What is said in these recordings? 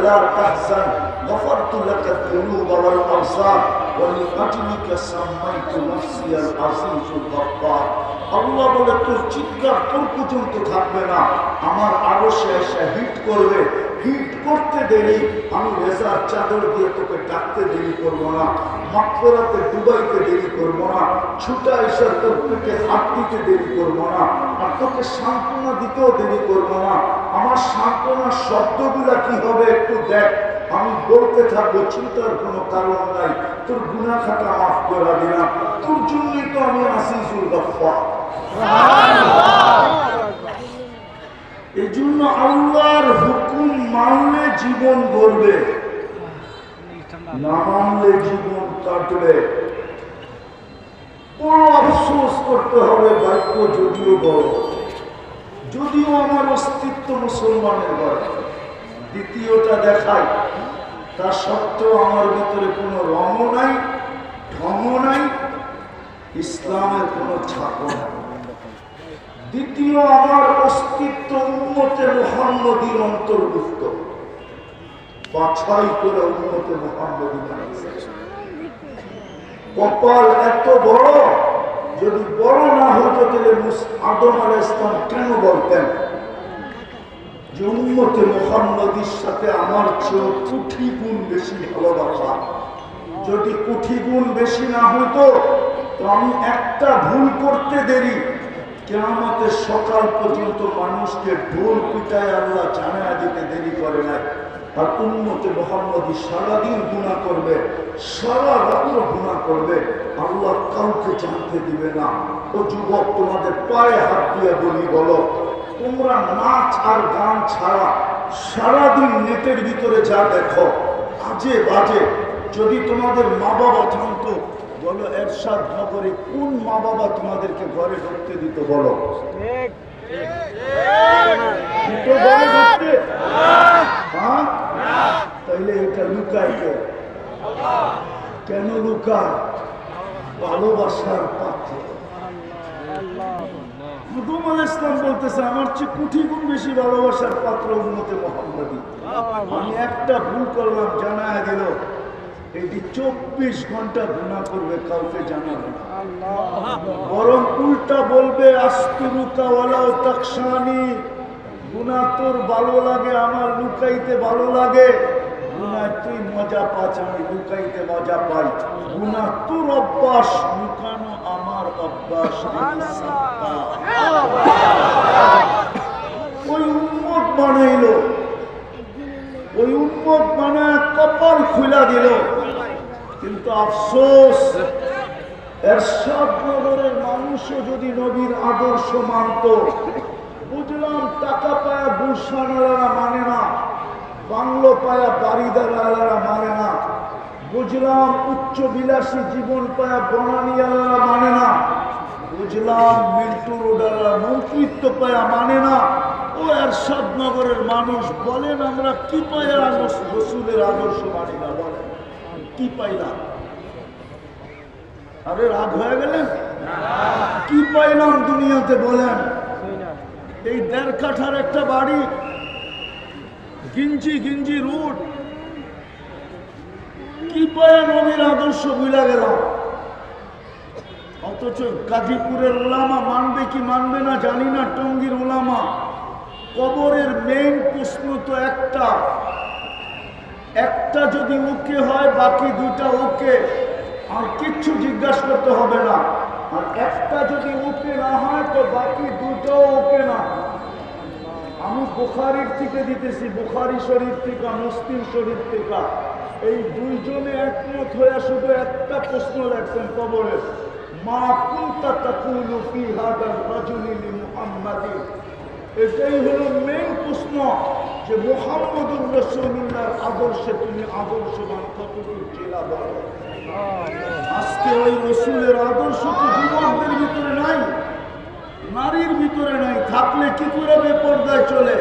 لا تحزن غفرت لك الذنوب والأوصار ولأجلك سميت نفسي العزيز الغفار আল্লাহ বলে তোর চিৎকার তোর পর্যন্ত থাকবে না আমার আরো সে এসে হিট করবে হিট করতে দেরি আমি রেজার চাদর দিয়ে তোকে ডাকতে দেরি করবো না মাকফেরাতে ডুবাইতে দেরি করবো না ছুটা এসে তোর পেটে হাত দিতে দেরি করবো না আর তোকে সান্ত্বনা দিতেও দেরি করবো না আমার সান্ত্বনার শব্দগুলা কি হবে একটু দেখ। আমি বলতে থাকব চিন্তার কোনো কারণ নাই। তোর গুনা খাতা মাফ করা দিলাম। তোর জন্যই তো আমি আসিজুল গফা এই জন্য আল্লাহর হুকুম মানলে জীবন গড়বে। না মানলে জীবন কাটবে। বড় আফসোস করতে হবে ভাগ্য যদিও বড়। যদিও আমার অস্তিত্ব মুসলমানের ঘরে, দ্বিতীয়টা দেখায় তা সত্ত্বেও আমার ভিতরে কোনো রঙও নাই, ঢঙও নাই, ইসলামের কোনো নাই। দ্বিতীয়, আমার অস্তিত্ব উন্মতে মোহাম্মদীর অন্তর্ভুক্ত। বাছাই করে উন্মতে মোহাম্মদী কপাল এত বড় যদি বড় না হতো তাহলে মুস- আদম আল ইসলাম কেন বলতেন? যে উন্মতে মোহাম্মদীর সাথে আমার গুণ বেশি ভালোবাসা। যদি কুঠি গুণ বেশি না হতো তো আমি একটা ভুল করতে দেরি। কেয়ামতের সকাল পর্যন্ত মানুষকে ঢোল পিটায় আল্লাহ জানায় দিতে দেরি করে নাই। আর উন্মতে মোহাম্মদী সারাদিন গুণা করবে সারা রাত্র গুণা করবে। আল্লাহ কাউকে জানতে দিবে না। ও যুবক তোমাদের পায়ে হাত দিয়ে বলি বলো তোমরা নাচ আর গান ছাড়া সারাদিন নেটের ভিতরে যা দেখো আজে বাজে যদি তোমাদের মা বাবা জানতো বলো এরশাদ নগরে কোন মা বাবা তোমাদেরকে ঘরে ঢুকতে দিত বলো। ঘরে ঢুকতে? হ্যাঁ। তাইলে এটা লুকায় কে? কেন লুকায়? ভালোবাসার পাত্র। আমি একটা ভুল করলাম, জানায় দিল। এটি চব্বিশ ঘণ্টা গুণা করবে, কাউকে জানাবে বরং উল্টা বলবে, আস্তুরুকা ওয়ালাও তাকসানি গুণা তোর ভালো লাগে, আমার লুকাইতে ভালো লাগে। তুই মজা পাচ্ছ আমি লুকাইতে মজা পাই। গুণা তোর অভ্যাস, লুকানো আমার অভ্যাস। ওই উন্মত বানাইলো। ওই উন্মত বানায় কপাল খুলা দিল। কিন্তু আফসোস, এরশাদ নগরের মানুষও যদি নবীর আদর্শ মানত বুঝলাম টাকা পায়া গুলশানারা মানে না, বাংলো পায়া বাড়িদারারা মানে না। বুঝলাম উচ্চ বিলাসী জীবন পায়া বনানিয়ালারা মানে না। বুঝলাম মিন্টু রোডাররা মন্ত্রিত্ব পায়া মানে না। ও এরশাদ নগরের মানুষ বলেন আমরা কি পায়া রসুলের আদর্শ মানি না, বলেন। কি পাইলাম আরে রাগ হয়ে গেলেন কি পাইলাম দুনিয়াতে, বলেন। এই দেড় কাঠার একটা বাড়ি। গিঞ্জি গিঞ্জি রুট। কি পায় নবীর আদর্শ বুঝা গেলাম অথচ গাজীপুরের ওলামা মানবে কি মানবে না জানি না, টঙ্গির ওলামা। কবরের মেইন প্রশ্ন তো একটা। একটা যদি ওকে হয়, বাকি দুইটা ওকে। আর কিচ্ছু জিজ্ঞাসা করতে হবে না। আর একটা যদি ওকে না হয়, তো বাকি দুটাও ওকে না। আমি বুখারির থেকে দিতেছি, বুখারি শরীফ থেকে, মুসলিম শরীফ থেকে। এই দুইজনে একমত হয়ে শুধু একটা প্রশ্ন রাখছেন কবরে। মা কুনতা তাকুলু ফি হাদার রাজুলি লি মুহাম্মাদিন এটাই হলো মেইন প্রশ্ন যে মোহাম্মদুর রসুল্লাহর আদর্শে তুমি আদর্শবান কতদূর জেলা বলো। আজকে ওই রসুলের আদর্শ তো যুবকদের ভিতরে নাই? নারীর ভিতরে নাই। থাকলে কি করে বেপর্দায় চলে?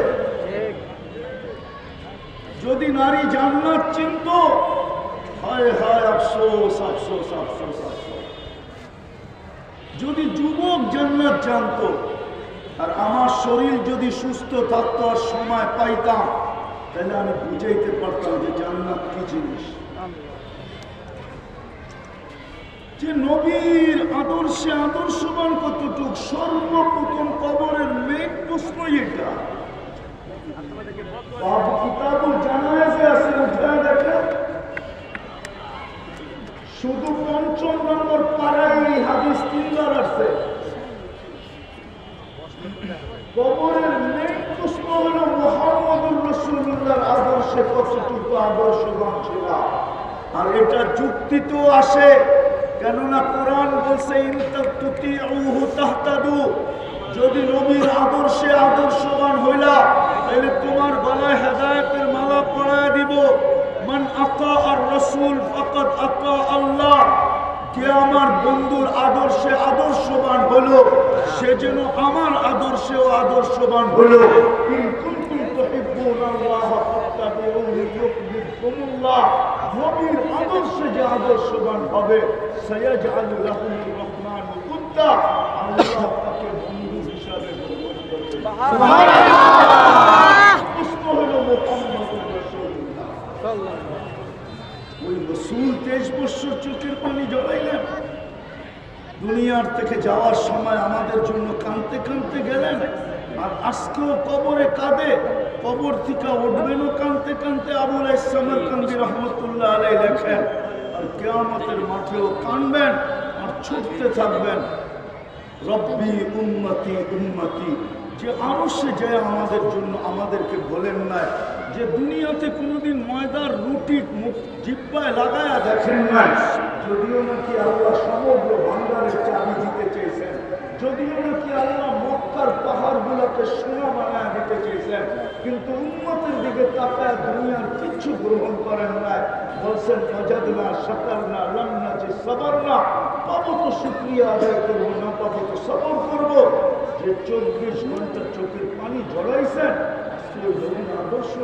যদি নারী জান্নাত চিনত, হায় হায় আফসোস আফসোস আফসোস। যদি যুবক জান্নাত জানতো, আর আমার শরীর যদি সুস্থ থাকতো আর সময় পাইতাম, তাহলে আমি বুঝাইতে পারতাম যে জান্নাত কি জিনিস। যে নবীর আদর্শে আদর্শবান কতটুক, সর্বপ্রথম কবরের মেন প্রশ্নই এটা। কিতাবুল জানায়াজে আছে শুধু পঞ্চম নম্বর পাড়ায় হাদিস তিনবার আসছে কবরের মেন প্রশ্ন হলো, মোহাম্মদুর রসুল্লাহর আদর্শে কতটুকু আদর্শবান ছিল আর এটা যুক্তি তো আসে। কেননা কোরআন বলছে যদি নবীর আদর্শে আদর্শবান হইলা, তাহলে তোমার গলায় হেদায়েতের মালা পরায় দিব। মান আতা আর রসুল ফাকাদ আতা আল্লাহ। কে আমার বন্ধুর আদর্শে আদর্শবান হলো, সে যেন আমার আদর্শেও আদর্শবান হলো। কুনতুম তুহিব্বুনাল্লাহ ফাত্তাবিউনি ইউহিব্বুকুমুল্লাহ নবীর আদর্শে যে আদর্শবান হবে সায়াজআলু লাহুর রহমান কুত্তা আল্লাহ তাকে বন্ধু হিসাবে ওই রসুল তেইশ বছর চোখের পানি জড়াইলেন দুনিয়ার থেকে যাওয়ার সময় আমাদের জন্য কানতে কানতে গেলেন। আর আজকেও কবরে কাঁদে। কবর থেকে উঠবেনও কানতে কানতে আবুল ইসলামের কান্দি রহমতুল্লাহ আলাই লেখেন। আর কেয়ামতের মাঠেও কানবেন আর ছুটতে থাকবেন। রব্বি উন্নতি উন্নতি যে আরও সে যায় আমাদের জন্য আমাদেরকে বলেন নাই, যে দুনিয়াতে কোনোদিন ময়দার রুটি মুখ জিব্বায় লাগায়া দেখেন নাই। যদিও নাকি আল্লাহ সমগ্র ভান্ডারের চাবি দিতে চেয়েছেন, যদিও নাকি আল্লাহ পাহাড়গুলোকে সোনা বানায় দিতে চেয়েছেন কিন্তু উন্নতির দিকে তাকায় দুনিয়ার কিচ্ছু গ্রহণ করেন নাই বলছেন মজাদ না সকাল না রান্না যে সবার না পাবো তো শুক্রিয়া আদায় করব না পাবো তো সবর করব। যে চব্বিশ ঘণ্টা চোখের পানি ঝরাইছেন আদর্শ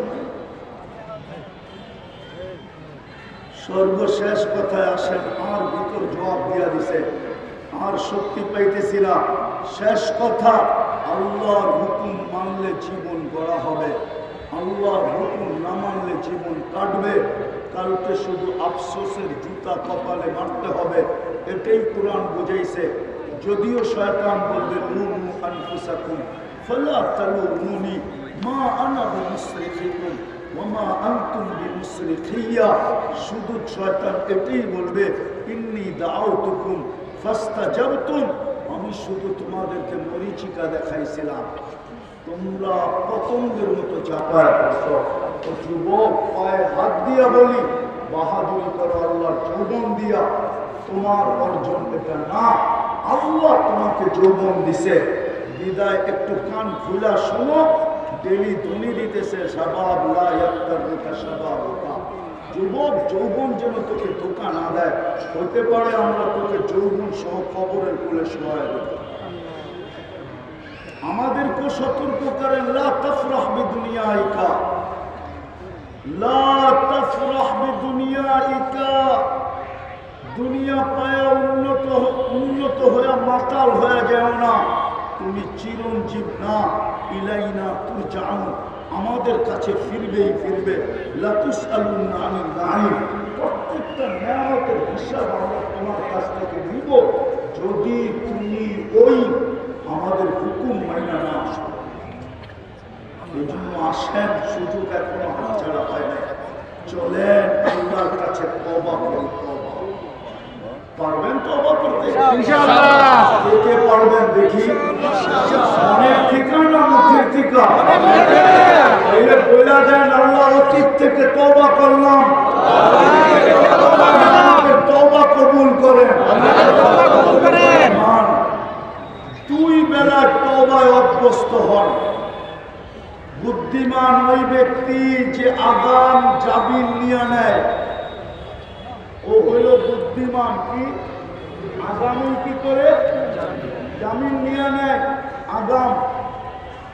সর্বশেষ কথায় আসেন, আর ভিতর জবাব দিয়া দিছে। আর শক্তি পাইতেছিলাম। শেষ কথা, আল্লাহর হুকুম মানলে জীবন গড়া হবে। আল্লাহর হুকুম না মানলে জীবন কাটবে। কালকে শুধু আফসোসের জুতা কপালে মারতে হবে। এটাই কোরআন বুঝাইছে। যদিও শয়তান বলবে শুধু শয়তান এটাই বলবে, ইন্নি আমি শুধু তোমাদেরকে মরিচিকা দেখাইছিলাম। তোমরা পতঙ্গের মতো চাপায় পড়ছো ও যুবক, পায়ে হাত দিয়া বলি, বাহাদুরি করো আল্লাহর যৌবন দিয়া। তোমার অর্জন এটা না। আল্লাহ তোমাকে যৌবন দিছে। বিদায় একটু কান খুলা শোনো। ডেলি ধ্বনি দিতেছে, সাবাব লা ইয়াক্তারুকা যুবক, যৌবন যেন তোকে না দেয় হতে পারে আমরা তোকে যৌবন সহ কবরের কুলে সহায় দেব। আমাদেরকে সতর্ক করেন দুনিয়া পায়া উন্নত উন্নত হয়ে মাতাল হয়ে যাও না। তুমি চিরঞ্জীব না, ইলাইনা তুই জানো আমাদের কাছে ফিরবেই ফিরবে। লাতুস আলুন প্রত্যেকটা নিয়ামতের হিসাব আমরা তোমার কাছ থেকে নিব। যদি তুমি ওই আমাদের হুকুম মাইনা না আসো। এই জন্য আসেন, সুযোগ এখনও হাতছাড়া হয় না চলেন, আল্লাহর কাছে তবা করি। পারবেন অবাক করতে? ইনশাআল্লাহ। কে পারবেন দেখি? মনের ঠিকা না মুখের ঠিকা এই বইলা দেন আল্লাহ অতীত থেকে তবা করলাম আমাদের তবা কবুল করেন মান, দুই বেলা তবায় অভ্যস্ত হন বুদ্ধিমান ওই ব্যক্তি যে আগাম জামিন নিয়ে নেয় ও হইল বুদ্ধিমান কি আগামী কি করে জামিন নিয়ে নেয় আগাম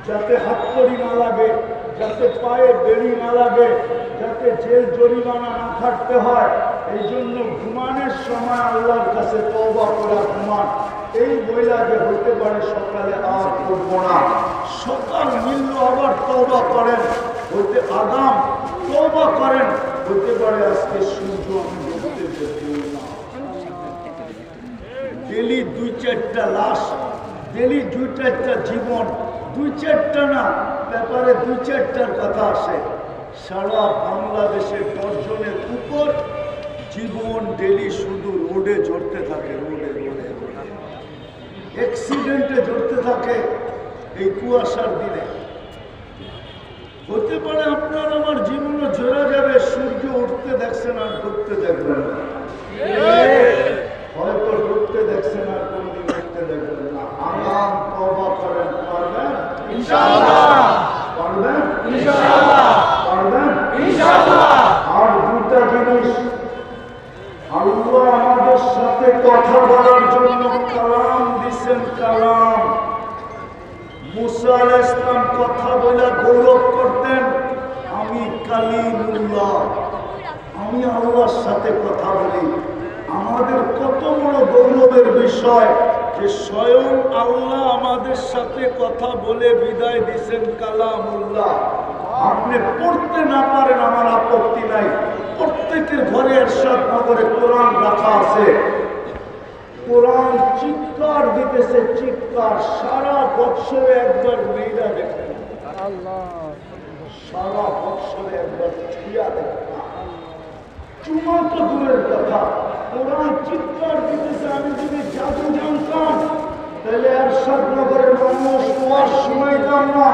যাতে হাত হাতকড়ি না লাগে, যাতে পায়ে বেড়ি না লাগে, যাতে জেল জরিমানা না খাটতে হয়, এই জন্য ঘুমানের সময় আল্লাহর কাছে তবা করা ঘুমান। এই বইলা যে হতে পারে সকালে আর করব না। সকাল মিলল আবার তবা করেন হতে আগাম তওবা করেন হতে পারে আজকে সূর্য আমি দেখতেও না। ডেলি দুই চারটা লাশ, ডেলি দুই চারটা জীবন দুই চারটা না, ব্যাপারে দুই চারটার কথা আসে। সারা বাংলাদেশের দশজনের উপর জীবন ডেলি শুধু রোডে জড়তে থাকে, রোডে রোডে অ্যাক্সিডেন্টে জড়তে থাকে এই কুয়াশার দিনে। হতে পারে আপনার আমার জীবনে জোড়া যাবে, সূর্য উঠতে দেখছেন আর ডুবতে দেখবেন না হয়তো ডুবতে দেখছেন আর কোনদিন উঠতে দেখবেন না আগাম তবা করেন পারবেন পারবেন পারবেন আর দুটা জিনিস আল্লাহ আমাদের সাথে কথা বলার জন্য কালাম দিছেন কালাম মুসা আলাইহিস ইসলাম কথা বলে গৌরব করতেন আমি কালিমুল্লাহ আমি আল্লাহর সাথে কথা বলি আমাদের কত বড় গৌরবের বিষয় যে স্বয়ং আল্লাহ আমাদের সাথে কথা বলে বিদায় দিছেন কালামুল্লাহ। আপনি পড়তে না পারেন, আমার আপত্তি নাই। প্রত্যেকের ঘরে এরশাদ নগরে কোরআন রাখা আছে। কোরআন চিৎকার দিতেছে, চিৎকার। সারা বৎসরে একবার মেয়েরা দেখেন। সারা বৎসরে একবার ছুঁয়া দেখেন। চুমা তো দূরের কথা। কোরআন চিৎকার দিতেছে, আমি যদি জাদু জানতাম, তাহলে আর নগরের মানুষ তোমার শুনাইতাম না।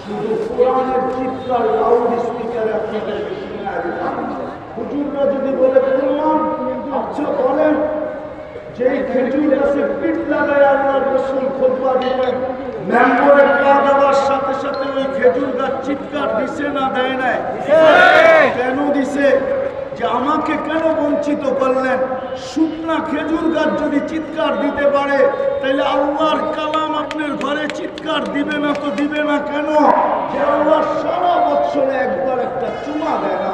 শুধু কোরআনের চিৎকার লাউড স্পিকারে আপনাদেরকে শোনা দিতাম হুজুররা যদি বলে, বললাম আচ্ছা বলেন, যেই খেজুর গাছে পিঠ লাগায় আল্লাহ রসুল খোদবা দিবেন মেম্বরে পা দেওয়ার সাথে সাথে ওই খেজুর গাছ চিৎকার দিছে না দেয় নাই? যে আমাকে কেন বঞ্চিত করলেন? শুকনা খেজুর গাছ যদি চিৎকার দিতে পারে তাহলে আল্লাহর কালাম আপনার ঘরে চিৎকার দিবে না তো দিবে না কেন? যে আল্লাহ সারা বছরে একবার একটা চুমা দেয় না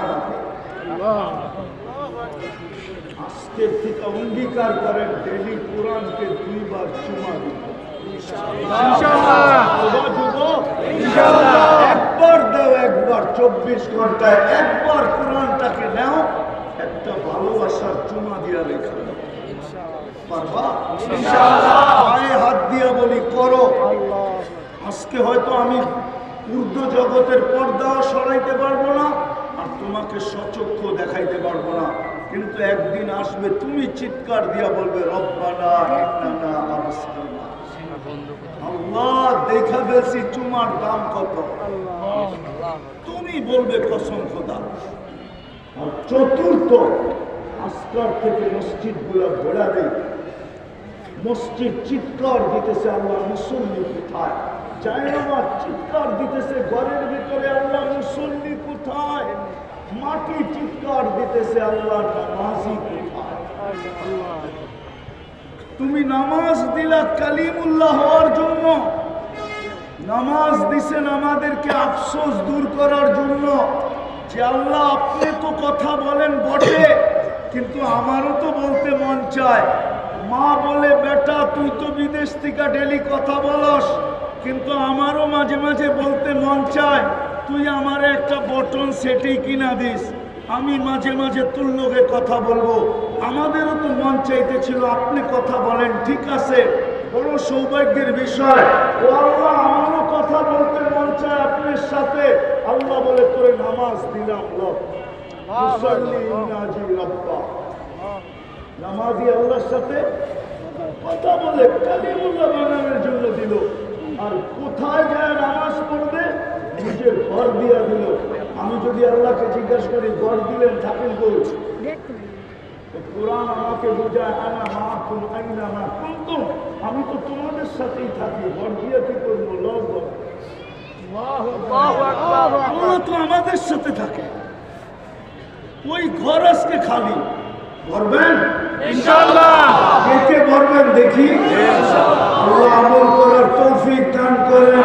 আজকের থেকে অঙ্গীকার করেন ডেলি কোরআনকে দুইবার চুমা দিবেন। একবার চব্বিশ ঘন্টায় একবার কোরআনটাকে নাও একটা ভালোবাসার চুমা দিয়া লেখা পারবা? পায়ে হাত দিয়া বলি করো। আজকে হয়তো আমি উর্দু জগতের পর্দাও সরাইতে পারব না আর তোমাকে সচক্ষ দেখাইতে পারব না। কিন্তু একদিন আসবে তুমি চিৎকার দিয়া বলবে রব্বানা আবসারনা আল্লাহ দেখা ফেলছি চুমার দাম কত? তুমি বলবে কসম খোদা। আর চতুর্থ, আজকার থেকে মসজিদগুলা ঘোরা মসজিদ চিৎকার দিতেছে আল্লাহ মুসল্লি কোথায়? আমার চিৎকার দিতেছে ঘরের ভিতরে আল্লাহ মুসল্লি কোথায়? মাটি চিৎকার দিতেছে আল্লাহ নামাজি কোথায়? তুমি নামাজ দিলা কালিমুল্লাহ হওয়ার জন্য। নামাজ দিছেন আমাদেরকে আফসোস দূর করার জন্য। যে আল্লাহ, আপনি তো কথা বলেন বটে, কিন্তু আমারও তো বলতে মন চায়। মা বলে, বেটা, তুই তো বিদেশ থেকে ডেলি কথা বলস। কিন্তু আমারও মাঝে মাঝে বলতে মন চায়, তুই আমার একটা বটন সেটেই কিনা দিস। আমি মাঝে মাঝে তোর লোকে কথা বলব। আমাদেরও তো মন চাইতেছিল, আপনি কথা বলেন, ঠিক আছে? বড় সৌভাগ্যের বিষয়। ও আমারও কথা বলতে মন চায় আপনার সাথে। আল্লাহ বলে তোরে নামাজ দিলাম নামাজি আল্লাহর সাথে কথা বলে কালিমুল্লাহ বানানোর জন্য দিল। আর কোথায় যায় নামাজ পড়বে? নিজের ঘর দিয়া দিল। আমি যদি আল্লাহকে জিজ্ঞাসা করি, ঘর দিলেন থাকেন কই? কোরআন আমাকে বোঝায় আনা মা তুম আইনা মা কুন্তুম? আমি তো তোমাদের সাথেই থাকি ঘর দিয়া কি করব লব তো আমাদের সাথে থাকে। ওই ঘর আজকে খালি ভরবেন কে ভরবেন দেখি। আল্লাহ আমল করার তৌফিক দান করেন।